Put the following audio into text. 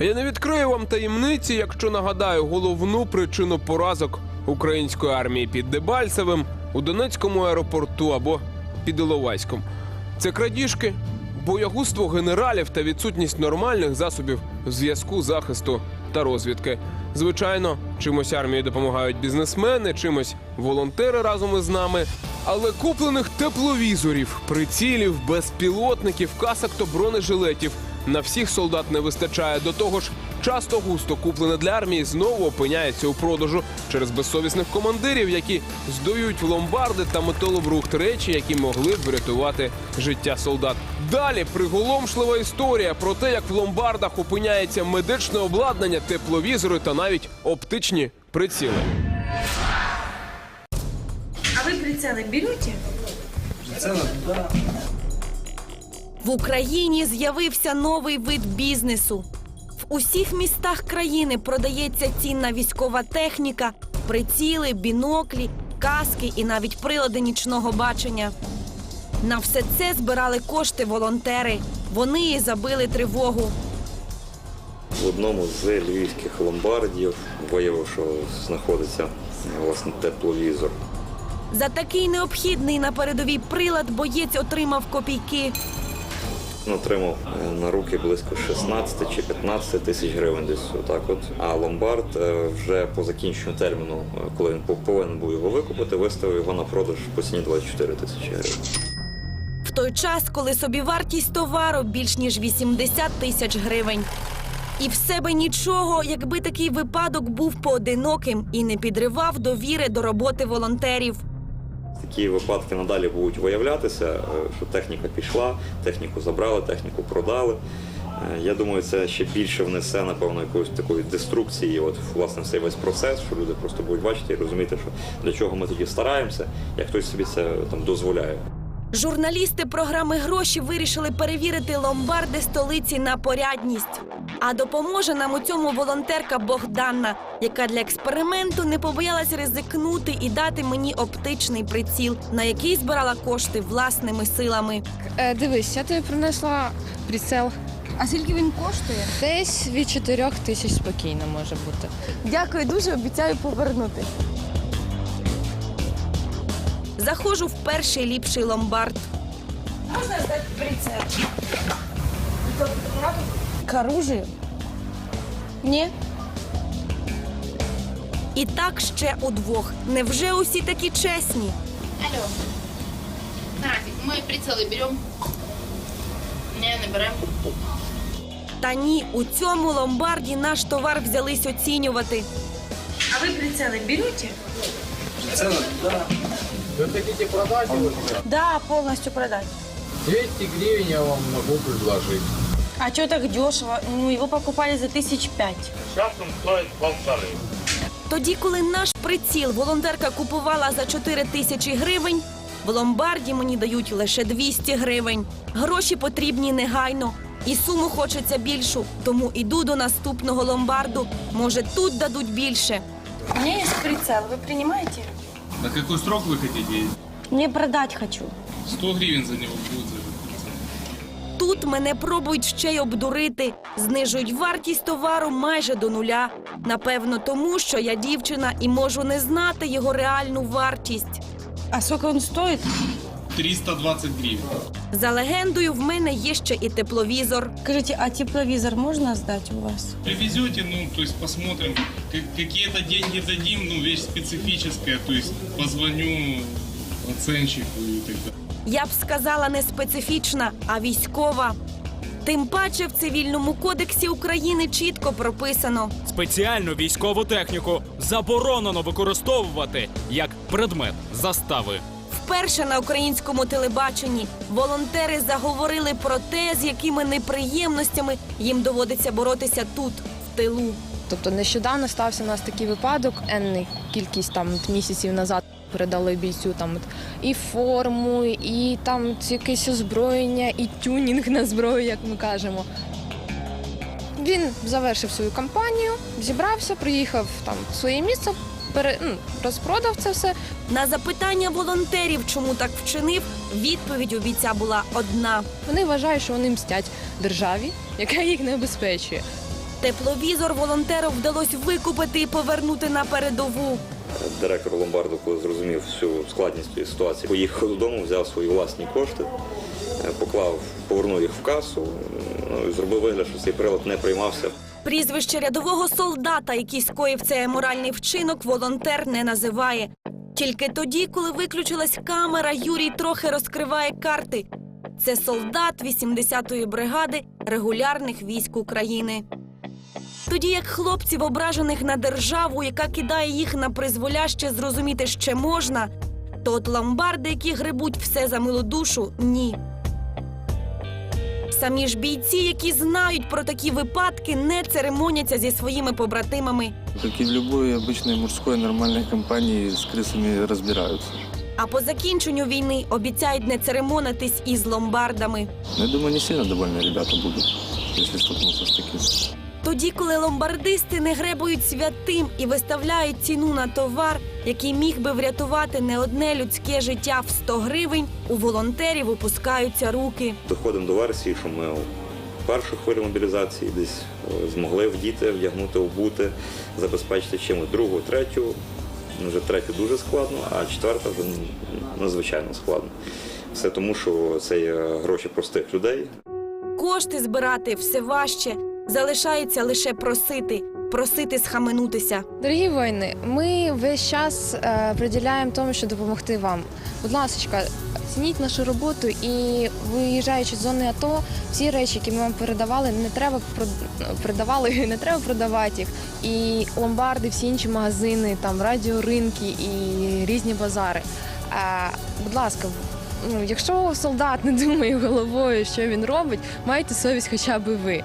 Я не відкрию вам таємниці, якщо нагадаю головну причину поразок української армії під Дебальцевим у Донецькому аеропорту або під Іловайськом. Це крадіжки, боягузтво генералів та відсутність нормальних засобів зв'язку, захисту та розвідки. Звичайно, чимось армії допомагають бізнесмени, чимось волонтери разом із нами. Але куплених тепловізорів, прицілів, безпілотників, касок та бронежилетів на всіх солдат не вистачає. До того ж, часто густо куплене для армії знову опиняється у продажу через безсовісних командирів, які здають в ломбарди та металобрухт речі, які могли б врятувати життя солдат. Далі приголомшлива історія про те, як в ломбардах опиняється медичне обладнання, тепловізори та навіть оптичні приціли. А вы прицелы берете? В Україні з'явився новий вид бізнесу. В усіх містах країни продається цінна військова техніка, приціли, біноклі, каски і навіть прилади нічного бачення. На все це збирали кошти волонтери. Вони і забили тривогу. В одному з львівських ломбардів виявив, що знаходиться власне тепловізор. За такий необхідний на передовій прилад боєць отримав копійки. Він отримав е, на руки близько 16 чи 15 тисяч гривень десь отак от. А ломбард е, вже по закінченню терміну, е, коли він пов- повинен був його викупити, виставив його на продаж по ціні 24 тисячі гривень. В той час, коли собівартість товару більш ніж 80 тисяч гривень. І в себе нічого, якби такий випадок був поодиноким і не підривав довіри до роботи волонтерів. Такі випадки надалі будуть виявлятися, е, що техніка пішла, техніку забрали, техніку продали. Е, Я думаю, це ще більше внесе, напевно, якоїсь такої деструкції, от власне цей весь процес, що люди просто будуть бачити і розуміти, що для чого ми тоді стараємося, як хтось собі це там дозволяє. Журналісти програми гроші вирішили перевірити ломбарди столиці на порядність. А допоможе нам у цьому волонтерка Богданна, яка для експерименту не побоялась ризикнути і дати мені оптичний приціл, на який збирала кошти власними силами. Е, дивись, я тобі принесла прицел. А скільки він коштує? Десь від 4 тисяч спокійно може бути. Дякую дуже, обіцяю повернути. Заходжу в перший ліпший ломбард. Можна здати прицел? К оружию? Ні. І так ще удвох. Невже усі такі чесні? Алло. Наразі, ми прицели беремо. Не, не беремо. Та ні, у цьому ломбарді наш товар взялись оцінювати. А ви прицели берете? Вы хотите продать его? Да, полностью продать. 200 гривен я вам могу предложить. А что так дешево? Ну, его покупали за тысяч пять. Сейчас он стоит полторы. Тоді, коли наш приціл волонтерка купувала за 4 тисячі гривень, в ломбарді мені дають лише 200 гривень. Гроші потрібні негайно. І суму хочеться більшу, тому іду до наступного ломбарду. Може, тут дадуть більше. У меня есть прицел, вы принимаете? На какой срок вы хотите? Мне продать хочу. 100 гривен за него будет за. Тут мене пробують ще й обдурити, знижують вартість товару майже до нуля. Напевно, тому що я дівчина і можу не знати його реальну вартість. А сколько он стоит? 320 гривен. За легендою, в мене є ще і тепловізор. Скажите, а тепловизор можно сдать у вас? Привезете, ну, то есть посмотрим. Как- Какие-то деньги дадим, ну, вещь специфическая, то есть позвоню оценщику и так далее. Я б сказала не специфічна, а військова. Тим паче в цивільному кодексі України чітко прописано. Спеціальну військову техніку заборонено використовувати як предмет застави. Вперше на українському телебаченні волонтери заговорили про те, з якими неприємностями їм доводиться боротися тут, в тилу. Тобто нещодавно стався у нас такий випадок, енний кількість там місяців назад передали бійцю там і форму, і там якесь озброєння, і тюнінг на зброю, як ми кажемо. Він завершив свою кампанію, зібрався, приїхав там в своє місце, пере, ну, розпродав це все, На запитання волонтерів, чому так вчинив, відповідь у бійця була одна. Вони вважають, що вони мстять державі, яка їх не обезпечує. Тепловізор волонтеру вдалося викупити і повернути на передову. Директор ломбарду, коли зрозумів всю складність цієї ситуації, поїхав додому, взяв свої власні кошти, е, поклав, повернув їх в касу, ну, і зробив вигляд, що цей прилад не приймався. Прізвище рядового солдата, який скоїв цей аморальний вчинок, волонтер не називає. Тільки тоді, коли виключилась камера, Юрій трохи розкриває карти. Це солдат 80-ї бригади регулярних військ України. Тоді як хлопців, ображених на державу, яка кидає їх на призволяще, зрозуміти ще можна, то от ломбарди, які гребуть все за милу душу, ні. Самі ж бійці, які знають про такі випадки, не церемоняться зі своїми побратимами. Как и в любой обычной мужской нормальной компании с крысами разбираются. А по закінченню війни обіцяють не церемонитись із ломбардами. Но я думаю, не сильно довольны ребята будут, если столкнуться с таким. Тоді, коли ломбардисти не гребують святим і виставляють ціну на товар, який міг би врятувати не одне людське життя в 100 гривень, у волонтерів опускаються руки. Доходимо до версії, що ми першу хвилю мобілізації десь змогли вдіти, вдягнути, обути, забезпечити чимось другу, третю. Ну, Вже третю дуже складно, а четверта вже надзвичайно складно. Все тому, що це є гроші простих людей, Кошти збирати все важче. Залишається лише просити, просити схаменутися. Дорогі воїни, ми весь час е, приділяємо тому, щоб допомогти вам. Будь ласка, цініть нашу роботу і виїжджаючи з зони АТО, всі речі, які ми вам передавали, не треба прод- продавали, не треба продавати їх. І ломбарди, всі інші магазини, там радіоринки і різні базари. Е, будь ласка, ну, якщо солдат не думає головою, що він робить, майте совість хоча б ви.